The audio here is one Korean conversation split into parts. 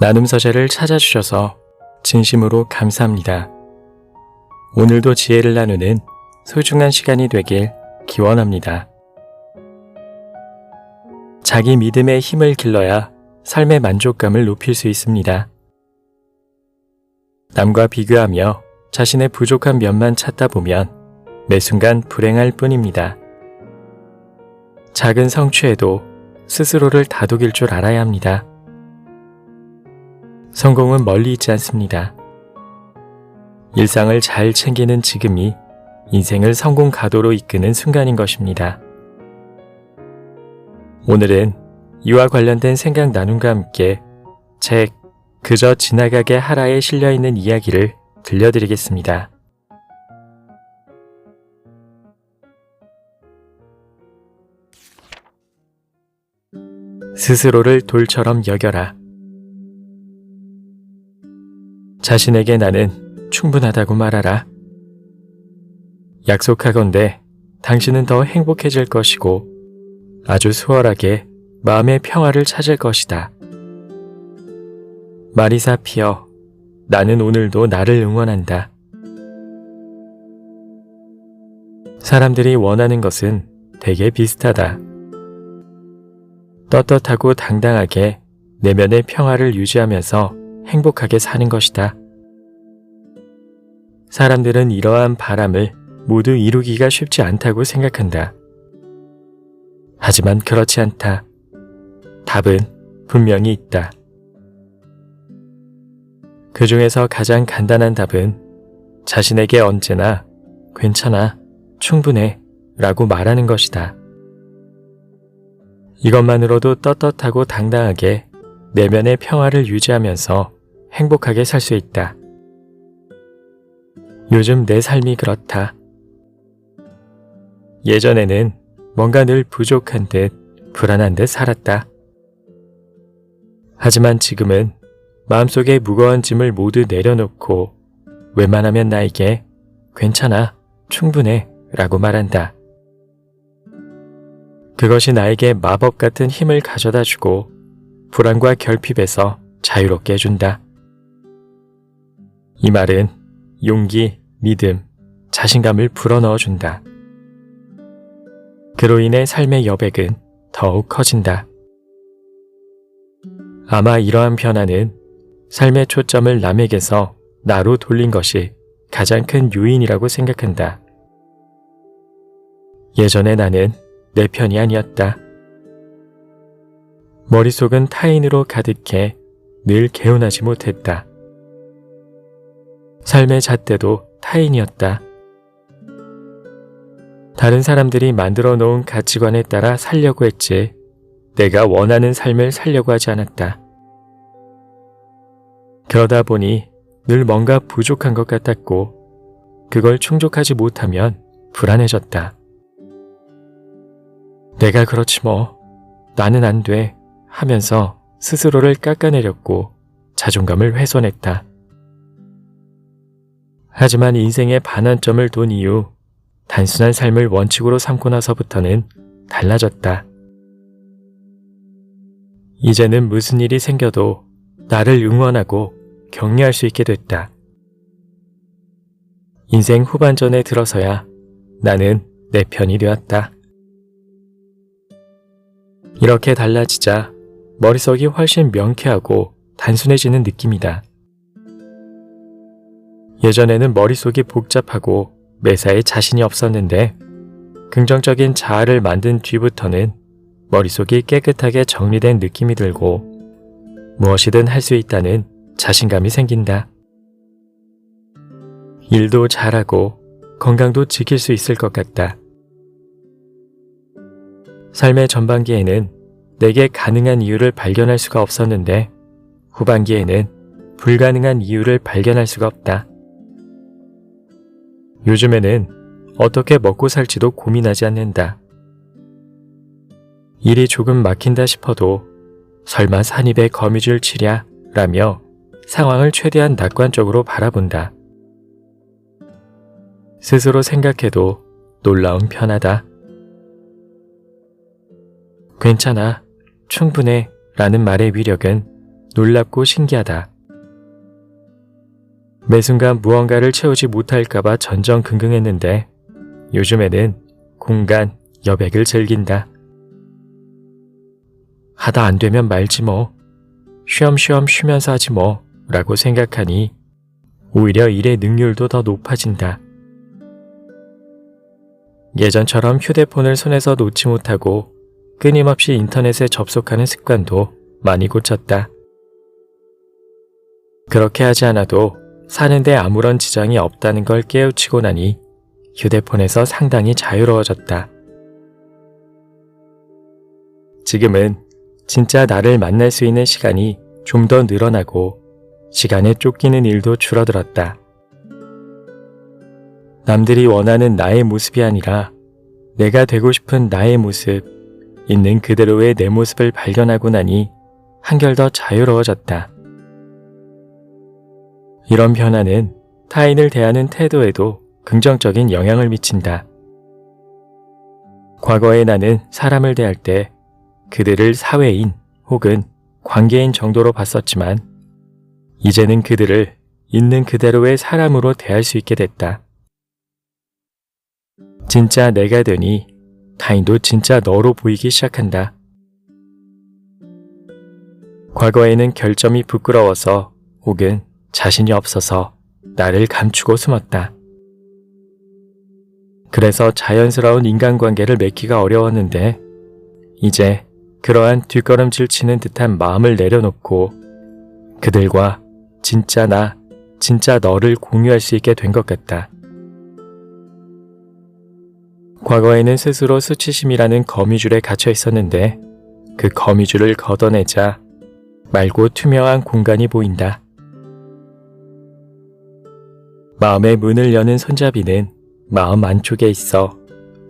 나눔 서재를 찾아주셔서 진심으로 감사합니다. 오늘도 지혜를 나누는 소중한 시간이 되길 기원합니다. 자기 믿음의 힘을 길러야 삶의 만족감을 높일 수 있습니다. 남과 비교하며 자신의 부족한 면만 찾다 보면 매 순간 불행할 뿐입니다. 작은 성취에도 스스로를 다독일 줄 알아야 합니다. 성공은 멀리 있지 않습니다. 일상을 잘 챙기는 지금이 인생을 성공 가도로 이끄는 순간인 것입니다. 오늘은 이와 관련된 생각 나눔과 함께 책 그저 지나가게 하라에 실려 있는 이야기를 들려드리겠습니다. 스스로를 돌처럼 여겨라. 자신에게 나는 충분하다고 말하라. 약속하건대 당신은 더 행복해질 것이고 아주 수월하게 마음의 평화를 찾을 것이다. 마리사 피어, 나는 오늘도 나를 응원한다. 사람들이 원하는 것은 되게 비슷하다. 떳떳하고 당당하게 내면의 평화를 유지하면서 행복하게 사는 것이다. 사람들은 이러한 바람을 모두 이루기가 쉽지 않다고 생각한다. 하지만 그렇지 않다. 답은 분명히 있다. 그 중에서 가장 간단한 답은 자신에게 언제나 괜찮아, 충분해 라고 말하는 것이다. 이것만으로도 떳떳하고 당당하게 내면의 평화를 유지하면서 행복하게 살 수 있다. 요즘 내 삶이 그렇다. 예전에는 뭔가 늘 부족한 듯 불안한 듯 살았다. 하지만 지금은 마음속에 무거운 짐을 모두 내려놓고 웬만하면 나에게 괜찮아, 충분해 라고 말한다. 그것이 나에게 마법 같은 힘을 가져다 주고 불안과 결핍에서 자유롭게 해준다. 이 말은 용기, 믿음, 자신감을 불어넣어 준다. 그로 인해 삶의 여백은 더욱 커진다. 아마 이러한 변화는 삶의 초점을 남에게서 나로 돌린 것이 가장 큰 요인이라고 생각한다. 예전에 나는 내 편이 아니었다. 머릿속은 타인으로 가득해 늘 개운하지 못했다. 삶의 잣대도 타인이었다. 다른 사람들이 만들어 놓은 가치관에 따라 살려고 했지 내가 원하는 삶을 살려고 하지 않았다. 그러다 보니 늘 뭔가 부족한 것 같았고 그걸 충족하지 못하면 불안해졌다. 내가 그렇지 뭐. 나는 안 돼. 하면서 스스로를 깎아내렸고 자존감을 훼손했다. 하지만 인생의 반환점을 돈 이후 단순한 삶을 원칙으로 삼고 나서부터는 달라졌다. 이제는 무슨 일이 생겨도 나를 응원하고 격려할 수 있게 됐다. 인생 후반전에 들어서야 나는 내 편이 되었다. 이렇게 달라지자 머릿속이 훨씬 명쾌하고 단순해지는 느낌이다. 예전에는 머릿속이 복잡하고 매사에 자신이 없었는데 긍정적인 자아를 만든 뒤부터는 머릿속이 깨끗하게 정리된 느낌이 들고 무엇이든 할 수 있다는 자신감이 생긴다. 일도 잘하고 건강도 지킬 수 있을 것 같다. 삶의 전반기에는 내게 가능한 이유를 발견할 수가 없었는데 후반기에는 불가능한 이유를 발견할 수가 없다. 요즘에는 어떻게 먹고 살지도 고민하지 않는다. 일이 조금 막힌다 싶어도 설마 산입에 거미줄 치랴 라며 상황을 최대한 낙관적으로 바라본다. 스스로 생각해도 놀라운 편하다. 괜찮아, 충분해 라는 말의 위력은 놀랍고 신기하다. 매 순간 무언가를 채우지 못할까봐 전전긍긍했는데 요즘에는 공간, 여백을 즐긴다. 하다 안 되면 말지 뭐. 쉬엄쉬엄 쉬면서 하지 뭐. 라고 생각하니 오히려 일의 능률도 더 높아진다. 예전처럼 휴대폰을 손에서 놓지 못하고 끊임없이 인터넷에 접속하는 습관도 많이 고쳤다. 그렇게 하지 않아도 사는데 아무런 지장이 없다는 걸 깨우치고 나니 휴대폰에서 상당히 자유로워졌다. 지금은 진짜 나를 만날 수 있는 시간이 좀 더 늘어나고 시간에 쫓기는 일도 줄어들었다. 남들이 원하는 나의 모습이 아니라 내가 되고 싶은 나의 모습, 있는 그대로의 내 모습을 발견하고 나니 한결 더 자유로워졌다. 이런 변화는 타인을 대하는 태도에도 긍정적인 영향을 미친다. 과거에 나는 사람을 대할 때 그들을 사회인 혹은 관계인 정도로 봤었지만 이제는 그들을 있는 그대로의 사람으로 대할 수 있게 됐다. 진짜 내가 되니 타인도 진짜 너로 보이기 시작한다. 과거에는 결점이 부끄러워서 혹은 자신이 없어서 나를 감추고 숨었다. 그래서 자연스러운 인간관계를 맺기가 어려웠는데 이제 그러한 뒷걸음질 치는 듯한 마음을 내려놓고 그들과 진짜 나, 진짜 너를 공유할 수 있게 된 것 같다. 과거에는 스스로 수치심이라는 거미줄에 갇혀 있었는데 그 거미줄을 걷어내자 맑고 투명한 공간이 보인다. 마음의 문을 여는 손잡이는 마음 안쪽에 있어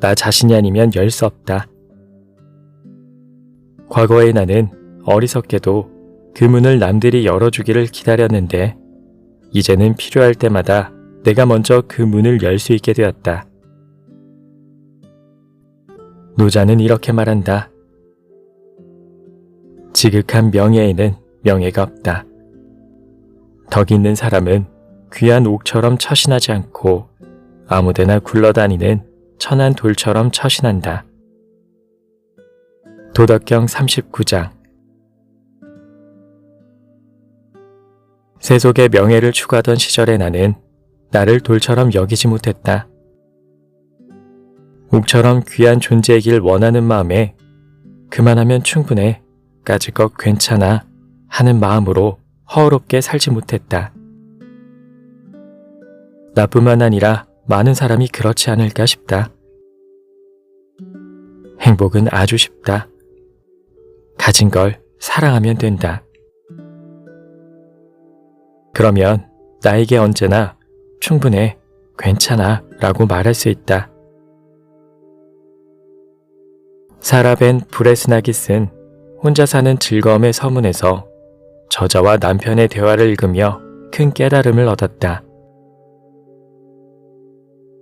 나 자신이 아니면 열 수 없다. 과거의 나는 어리석게도 그 문을 남들이 열어주기를 기다렸는데 이제는 필요할 때마다 내가 먼저 그 문을 열 수 있게 되었다. 노자는 이렇게 말한다. 지극한 명예에는 명예가 없다. 덕 있는 사람은 귀한 옥처럼 처신하지 않고 아무데나 굴러다니는 천한 돌처럼 처신한다. 도덕경 39장 세속의 명예를 추구하던 시절에 나는 나를 돌처럼 여기지 못했다. 옥처럼 귀한 존재이길 원하는 마음에 그만하면 충분해, 까짓 것 괜찮아 하는 마음으로 허우롭게 살지 못했다. 나뿐만 아니라 많은 사람이 그렇지 않을까 싶다. 행복은 아주 쉽다. 가진 걸 사랑하면 된다. 그러면 나에게 언제나 충분해, 괜찮아 라고 말할 수 있다. 사라벤 브레스나기 쓴 혼자 사는 즐거움의 서문에서 저자와 남편의 대화를 읽으며 큰 깨달음을 얻었다.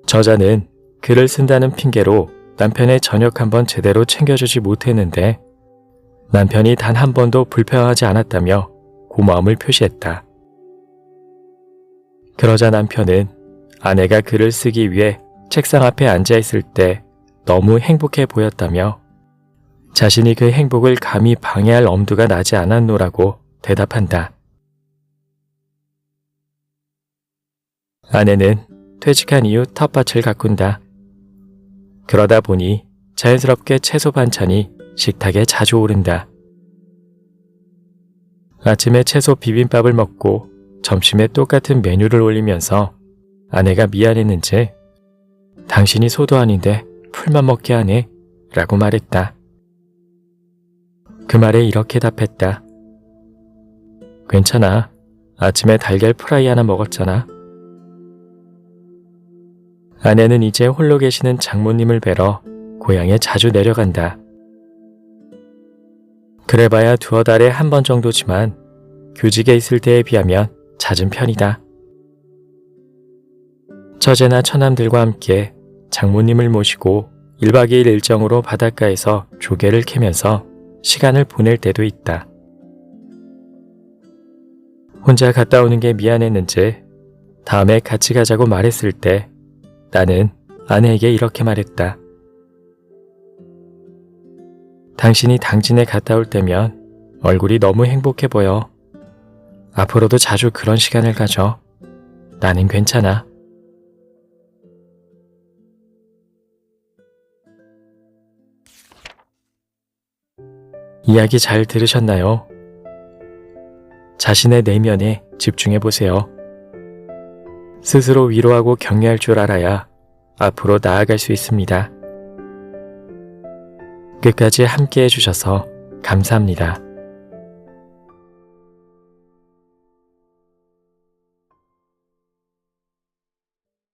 저자는 글을 쓴다는 핑계로 남편의 저녁 한번 제대로 챙겨주지 못했는데 남편이 단 한 번도 불평하지 않았다며 고마움을 표시했다. 그러자 남편은 아내가 글을 쓰기 위해 책상 앞에 앉아 있을 때 너무 행복해 보였다며 자신이 그 행복을 감히 방해할 엄두가 나지 않았노라고 대답한다. 아내는 퇴직한 이후 텃밭을 가꾼다. 그러다 보니 자연스럽게 채소 반찬이 식탁에 자주 오른다. 아침에 채소 비빔밥을 먹고 점심에 똑같은 메뉴를 올리면서 아내가 미안했는지 당신이 소도 아닌데 풀만 먹게 하네 라고 말했다. 그 말에 이렇게 답했다. 괜찮아. 아침에 달걀 프라이 하나 먹었잖아. 아내는 이제 홀로 계시는 장모님을 뵈러 고향에 자주 내려간다. 그래봐야 두어 달에 한 번 정도지만 교직에 있을 때에 비하면 잦은 편이다. 처제나 처남들과 함께 장모님을 모시고 1박 2일 일정으로 바닷가에서 조개를 캐면서 시간을 보낼 때도 있다. 혼자 갔다 오는 게 미안했는지 다음에 같이 가자고 말했을 때 나는 아내에게 이렇게 말했다. 당신이 당진에 갔다 올 때면 얼굴이 너무 행복해 보여. 앞으로도 자주 그런 시간을 가져. 나는 괜찮아. 이야기 잘 들으셨나요? 자신의 내면에 집중해 보세요. 스스로 위로하고 격려할 줄 알아야 앞으로 나아갈 수 있습니다. 끝까지 함께 해주셔서 감사합니다.